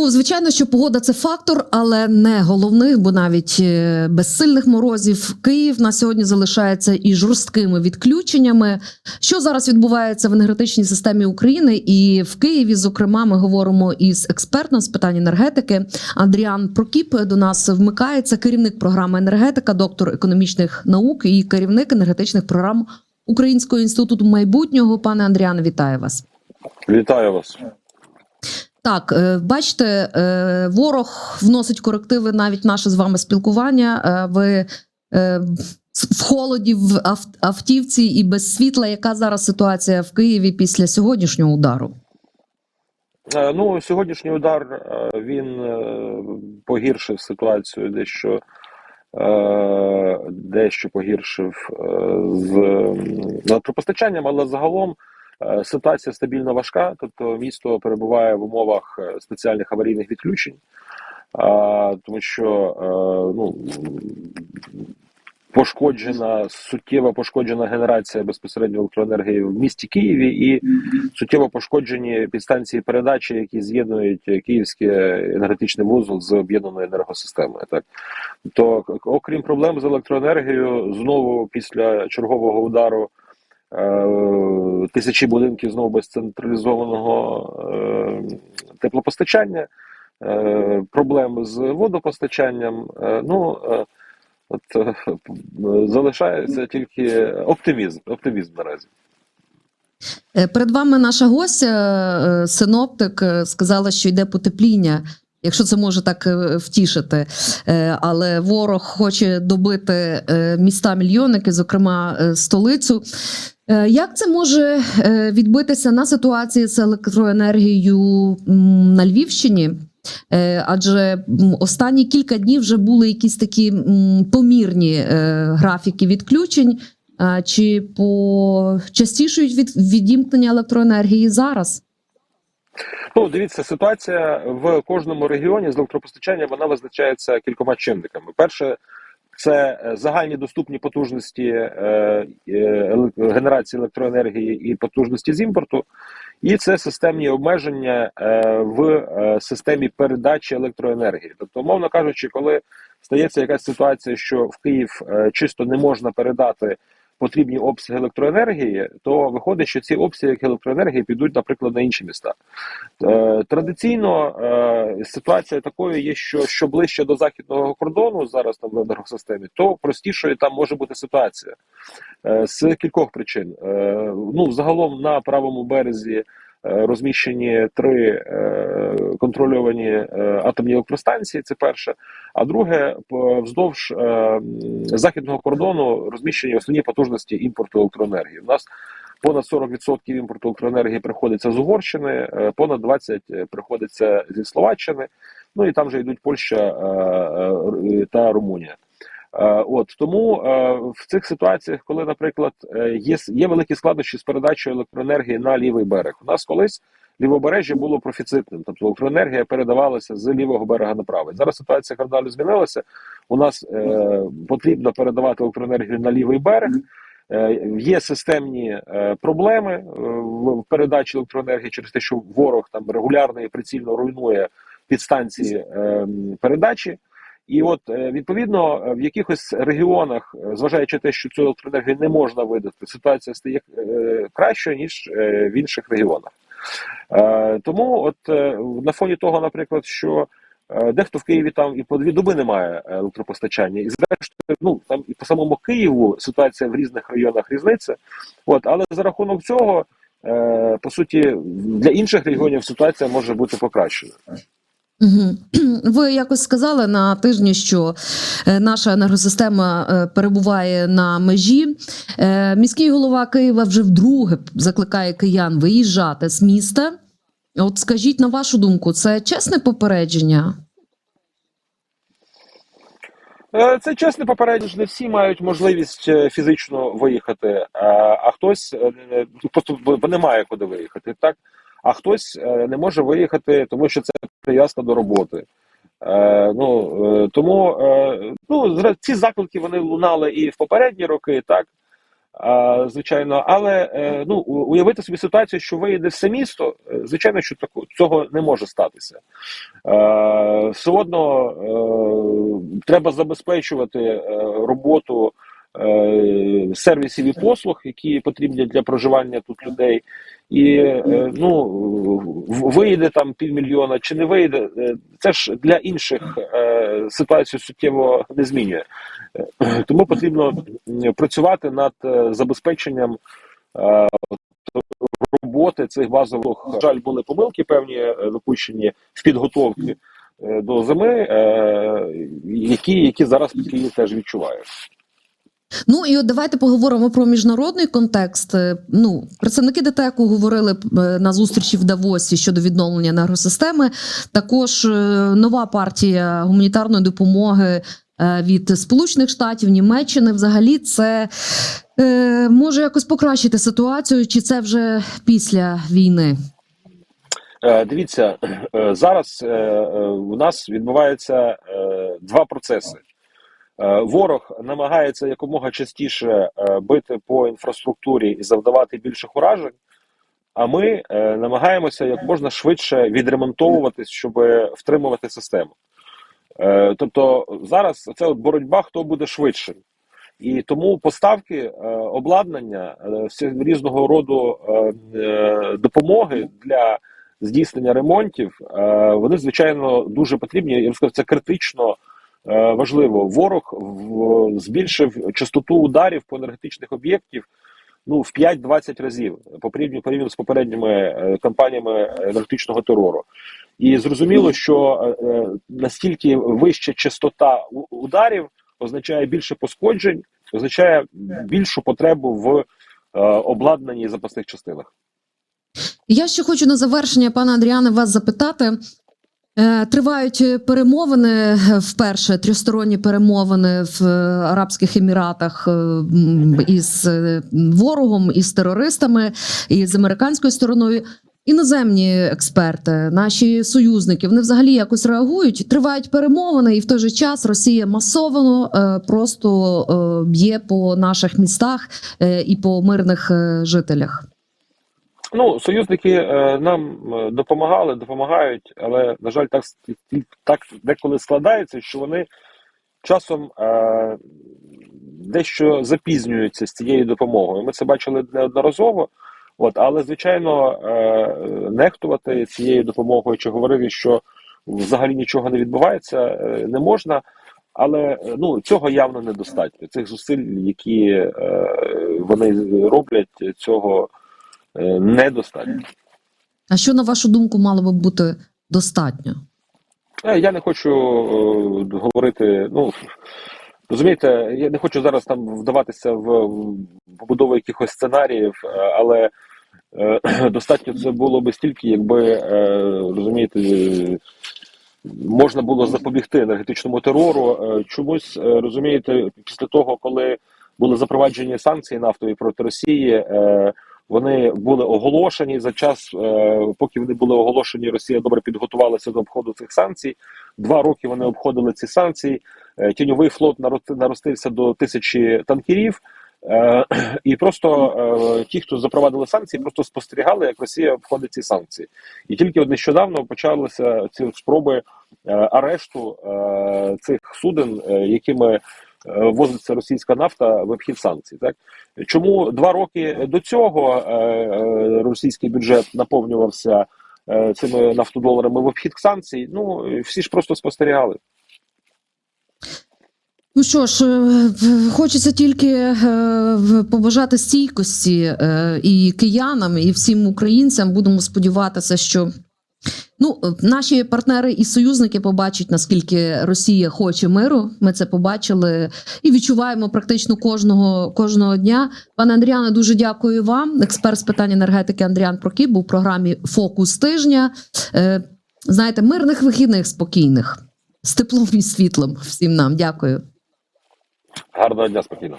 Ну, звичайно, що погода це фактор, але не головний, бо навіть е, без сильних морозів Київ на сьогодні залишається і жорсткими відключеннями. Що зараз відбувається в енергетичній системі України? І в Києві, зокрема, ми говоримо із експертом з питань енергетики. Андріан Прокіп до нас вмикається, керівник програми енергетика, доктор економічних наук і керівник енергетичних програм Українського інституту майбутнього. Пане Андріане, вітаю вас. Вітаю вас. Так, е, бачите, е, ворог вносить корективи навіть наше з вами спілкування. Е, Ви в холоді в автівці і без світла. Яка зараз ситуація в Києві після сьогоднішнього удару? Ну, сьогоднішній удар він погіршив ситуацію дещо, дещо погіршив з електропостачанням, але загалом ситуація стабільно важка. Тобто місто перебуває в умовах е, спеціальних аварійних відключень, тому що е, ну, пошкоджена суттєво пошкоджена генерація безпосередньо електроенергії в місті Києві і суттєво пошкоджені підстанції передачі, які з'єднують київський енергетичний вузол з об'єднаною енергосистемою. Так то окрім проблем з електроенергією, знову після чергового удару. Е, Тисячі будинків знову без централізованого е, теплопостачання, е, проблеми з водопостачанням. Ну от залишається тільки оптимізм. Оптимізм наразі. Перед вами наша гостя, синоптик, сказала, що йде потепління. Якщо це може так е, втішити, Е, але ворог хоче добити е, міста мільйонники, зокрема столицю. Як це може відбитися на ситуації з електроенергією на Львівщині? Адже останні кілька днів вже були якісь такі помірні графіки відключень. Чи почастішують від відімкнення електроенергії зараз? Ну, дивіться, ситуація в кожному регіоні з електропостачанням вона визначається кількома чинниками. Перше, це е, загальні доступні потужності е, е, генерації електроенергії і потужності з імпорту, і це системні обмеження е, в системі передачі електроенергії. Тобто, умовно кажучи, коли стається якась ситуація, що в Київ чисто не можна передати потрібні обсяги електроенергії, то виходить, що ці обсяги електроенергії підуть, наприклад, на інші міста. Е, Традиційно е, ситуація такою є, що що ближче до західного кордону зараз там в енергосистемі, то простішою там може бути ситуація Е, з кількох причин. Ну, загалом на правому березі. Е, Розміщені три е, контрольовані е, атомні електростанції. Це перше. А друге, вздовж західного кордону розміщені основні потужності імпорту електроенергії. У нас понад 40% імпорту електроенергії приходиться з Угорщини, понад 20% приходиться зі Словаччини. Ну і там вже йдуть Польща та Румунія. Е, От тому е, в цих ситуаціях, коли, наприклад, е, є, є великі складнощі з передачею електроенергії на лівий берег. У нас колись лівобережжя було профіцитним, тобто електроенергія передавалася з лівого берега на правий. Зараз ситуація кардинально змінилася. У нас е, потрібно передавати електроенергію на лівий берег. Є системні проблеми в передачі електроенергії через те, що ворог там регулярно і прицільно руйнує підстанції передачі. І от е, відповідно е, в якихось регіонах, е, зважаючи те, що цю електроенергію не можна видати, ситуація стає кращою ніж в інших регіонах. Тому, от на фоні того, наприклад, що дехто в Києві там і по дві доби немає електропостачання, і зрештою, ну там і по самому Києву ситуація в різних районах різниця. От, але за рахунок цього, по суті, для інших регіонів ситуація може бути покращена. Ви якось сказали на тижні, що е, наша енергосистема е, перебуває на межі. Е, Міський голова Києва вже вдруге закликає киян виїжджати з міста. От скажіть, на вашу думку, це чесне попередження? Це чесне попередження, не всі мають можливість фізично виїхати, а, хтось просто бо немає куди виїхати, так? А хтось е, не може виїхати, тому що це прив'язка до роботи. Е, ну, е, тому е, ну, ці заклики вони лунали і в попередні роки, так? А, звичайно, але е, ну уявити собі ситуацію, що виїде все місто, е, звичайно, що тако, цього не може статися. Е, все одно е, треба забезпечувати е, роботу е, сервісів і послуг, які потрібні для проживання тут людей. І е, ну в- виїде там півмільйона чи не виїде, е, це ж для інших е, ситуацію суттєво не змінює. Е, Тому потрібно працювати над е, забезпеченням е, роботи цих базових. На жаль, були помилки певні е, допущені в підготовці е, до зими, е, які, які зараз Київ теж відчуває. Ну і от давайте поговоримо про міжнародний контекст. Е, Ну, представники ДТЕКу говорили е, на зустрічі в Давосі щодо відновлення енергосистеми. Також е, нова партія гуманітарної допомоги від Сполучених Штатів, Німеччини. Взагалі, це може якось покращити ситуацію, чи це вже після війни? Дивіться, зараз у нас відбуваються два процеси. Е, Ворог намагається якомога частіше е, бити по інфраструктурі і завдавати більших уражень. А ми е, намагаємося як можна швидше відремонтовуватись, щоб втримувати систему. Тобто зараз це от боротьба, хто буде швидшим. І тому поставки обладнання різного роду допомоги для здійснення ремонтів, вони звичайно дуже потрібні. Я б сказав, це критично важливо. Ворог збільшив частоту ударів по енергетичних об'єктів ну в 5-20 разів по порівняно з попередніми е, кампаніями енергетичного терору. І зрозуміло, що е, е, настільки вища частота ударів означає більше пошкоджень, означає більшу потребу в е, обладнанні запасних частинах. Я ще хочу на завершення, пане Андріане, вас запитати. Е, Тривають перемовини е, вперше трьохсторонні перемовини в е, Арабських Еміратах із ворогом, із терористами, і з американською стороною. Іноземні експерти, наші союзники, вони взагалі якось реагують. Тривають перемовини, і в той же час Росія масово просто б'є по наших містах і по мирних жителях. Ну, союзники е, нам е, допомагали, допомагають, але на жаль, так так деколи складається, що вони часом е, дещо запізнюються з цією допомогою. Ми це бачили неодноразово. От, але звичайно, е, нехтувати цією допомогою чи говорити, що взагалі нічого не відбувається, е, не можна. Але ну цього явно недостатньо. Цих зусиль, які е, вони роблять, цього недостатньо. А що на вашу думку мало би бути достатньо? Е, Я не хочу е, говорити. Ну розумієте, я не хочу зараз там вдаватися в, побудову якихось сценаріїв, е, але е, достатньо це було би стільки, якби е, розумієте. е, Можна було запобігти енергетичному терору. Е, Чомусь е, розумієте, після того, коли були запроваджені санкції нафтові проти Росії, е, вони були оголошені за час, е, поки вони були оголошені, Росія добре підготувалася до обходу цих санкцій. Два роки вони обходили ці санкції. Е, Тіньовий флот нарости- наростився до тисячі танкерів. Е, І просто ті, хто запровадили санкції, просто спостерігали, як Росія обходить ці санкції. І тільки от нещодавно почалися ці спроби арешту цих суден, якими возиться російська нафта в обхід санкцій. Так чому два роки до цього е, е, російський бюджет наповнювався е, цими нафтодоларами в обхід санкцій? Ну всі ж просто спостерігали. Ну що ж, е, хочеться тільки е, побажати стійкості е, і киянам, і всім українцям. Будемо сподіватися, що ну, е, наші партнери і союзники побачать, наскільки Росія хоче миру. Ми це побачили і відчуваємо практично кожного кожного дня. Пане Андріане, дуже дякую вам. Експерт з питань енергетики Андріан Прокіп був в програмі Фокус тижня. Е, Знаєте, мирних вихідних спокійних з теплом і світлом. Всім нам дякую. Гарного дня спокійно.